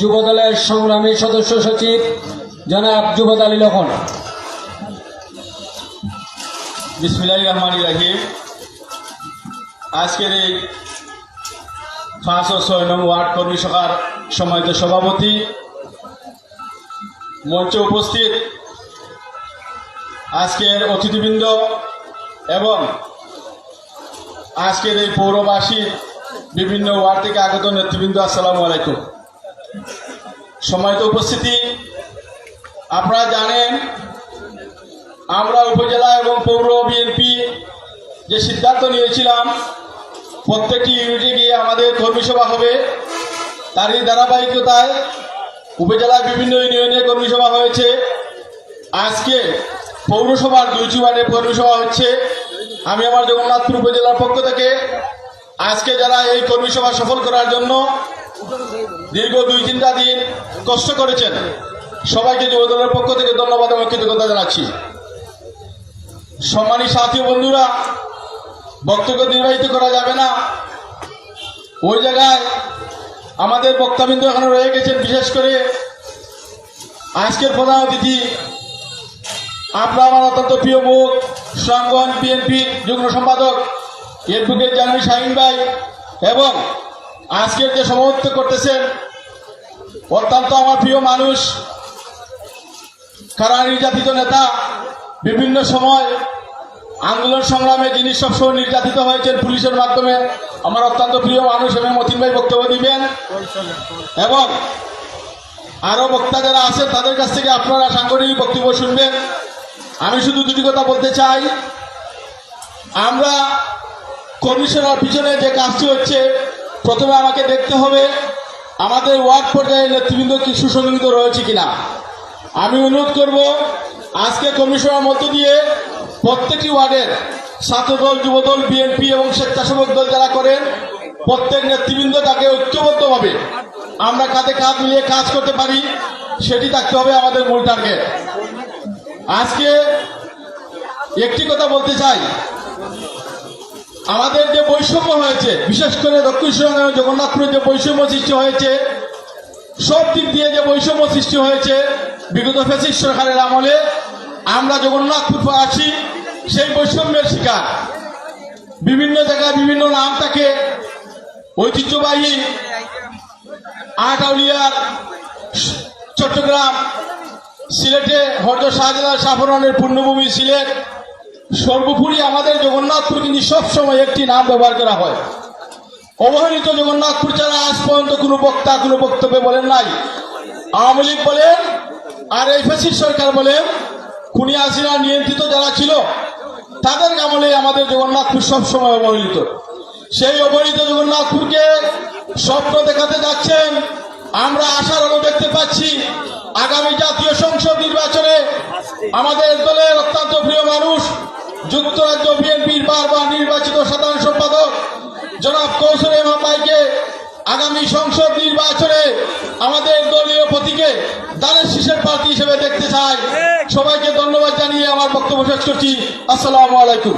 যুবদলের সংগ্রামী সদস্য সচিব জনাব যুবদ আলী লখন। বিসমিল্লাহ রহমান রাহিম। আজকের এই পাঁচ ও ছয় নং ওয়ার্ড কর্মী সভার সম্মানিত সভাপতি মঞ্চে উপস্থিত আজকের অতিথিবৃন্দ এবং আজকের এই পৌরবাসী বিভিন্ন ওয়ার্ড থেকে আগত নেতৃবৃন্দ, আসসালামু আলাইকুম। সম্মানিত উপস্থিতি, আপনারা জানেন আমরা উপজেলা এবং পৌর বিএনপি যে সিদ্ধান্ত নিয়েছিলাম, প্রত্যেকটি ইউনিটে গিয়ে আমাদের কর্মী সভা হবে। তারই ধারাবাহিকতায় উপজেলার বিভিন্ন ইউনিয়নে কর্মী সভা হয়েছে। আজকে পৌরসভার দুইটি ওয়ার্ডে কর্মী সভা হচ্ছে। আমি আমার জগন্নাথপুর উপজেলার পক্ষ থেকে আজকে যারা এই কর্মী সভা সফল করার জন্য দীর্ঘ দুই তিনটা দিন কষ্ট করেছেন। সবাইকে যুবদলের পক্ষ থেকে ধন্যবাদ এবং কৃতজ্ঞতা জানাচ্ছি। সম্মানী সাথী বন্ধুরা, বক্তব্য নির্বাহিত করা যাবে না। ওই জায়গায় আমাদের বক্তাবিন্দু এখানে রয়ে গেছেন, বিশেষ করে আজকের প্রধান অতিথি। আপনার আমার অত্যন্ত প্রিয় মুখ, সংগঠন বিএনপি যুগ্ম সম্পাদক এডভোকেট জাহানি শাহিন ভাই এবং আজকের যে সমাবর্ত করতেছেন? অত্যন্ত আমার প্রিয় মানুষ, কারা নির্যাতিত নেতা, বিভিন্ন সময় আন্দোলন সংগ্রামে যিনি সবসময় নির্যাতিত হয়েছেন পুলিশের মাধ্যমে, আমার অত্যন্ত প্রিয় মানুষ এবং মতিন ভাই বক্তব্য দিবেন। এবং আরও বক্তা যারা আছেন, তাদের কাছ থেকে আপনারা সাংগঠনিক বক্তব্য শুনবেন। আমি শুধু দুটি কথা বলতে চাই। আমরা কমিশনার পিছনে যে কাজটি হচ্ছে প্রথমে আমাকে দেখতে হবে আমাদের ওয়ার্ড পর্যায়ে নেতৃবৃন্দ কি সুসংগঠিত রয়েছে কিনা। আমি অনুরোধ করব, আজকে কমিশনের মধ্য দিয়ে প্রত্যেকটি ওয়ার্ডের ছাত্রদল, যুবদল, বিএনপি এবং স্বেচ্ছাসেবক দল যারা করেন, প্রত্যেক নেতৃবৃন্দ তাকে ঐক্যবদ্ধভাবে আমরা কাঁধে কাঁধ মিলিয়ে কাজ করতে পারি, সেটি থাকতে হবে আমাদের মূল টার্গেট আজকে একটি কথা বলতে চাই। আমাদের যে বৈষম্য হয়েছে, বিশেষ করে দক্ষিণ সুরঙ্গ এবং জগন্নাথপুরে যে বৈষম্য সৃষ্টি হয়েছে, সব দিক দিয়ে যে বৈষম্য সৃষ্টি হয়েছে, বিগত ফেসিস সরকারের আমলে আমরা জগন্নাথপুর আছি, সেই বৈষম্যের শিকার। বিভিন্ন জায়গায় বিভিন্ন নাম থাকে, ঐতিহ্যবাহী আটাউলিয়ার চট্টগ্রাম, সিলেটে হরদ শাহজালাল সাফরানের পূর্ণভূমি সিলেট সর্বোপরি আমাদের জগন্নাথপুর কিন্তু সবসময় একটি নাম ব্যবহার করা হয়। অবহেলিত জগন্নাথপুর ছাড়া আজ পর্যন্ত কোনো বক্তা, কোনো বক্তব্য বলেন নাই। আওয়ামী লীগ বলেন, আর এই ফেসির সরকার বলেন খুনি হাসিনা নিয়ন্ত্রিত যারা ছিল, তাদের আমলে আমাদের জগন্নাথপুর সবসময় অবহেলিত। সেই অবহেলিত জগন্নাথপুরকে স্বপ্ন দেখাতে যাচ্ছেন, আমরা আশার আলো দেখতে পাচ্ছি, আগামী জাতীয় সংসদ নির্বাচনে আমাদের দলের অত্যন্ত প্রিয় মানুষ যুক্তরাজ্য বিএনপির বারবার নির্বাচিত সাধারণ সম্পাদক জনাব কৌশল এমাম ভাইকে আগামী সংসদ নির্বাচনে আমাদের দলীয় প্রতীকে দানের শীষের প্রার্থী হিসেবে দেখতে চাই। সবাইকে ধন্যবাদ জানিয়ে আমার বক্তব্য শেষ করছি। আসসালামু আলাইকুম।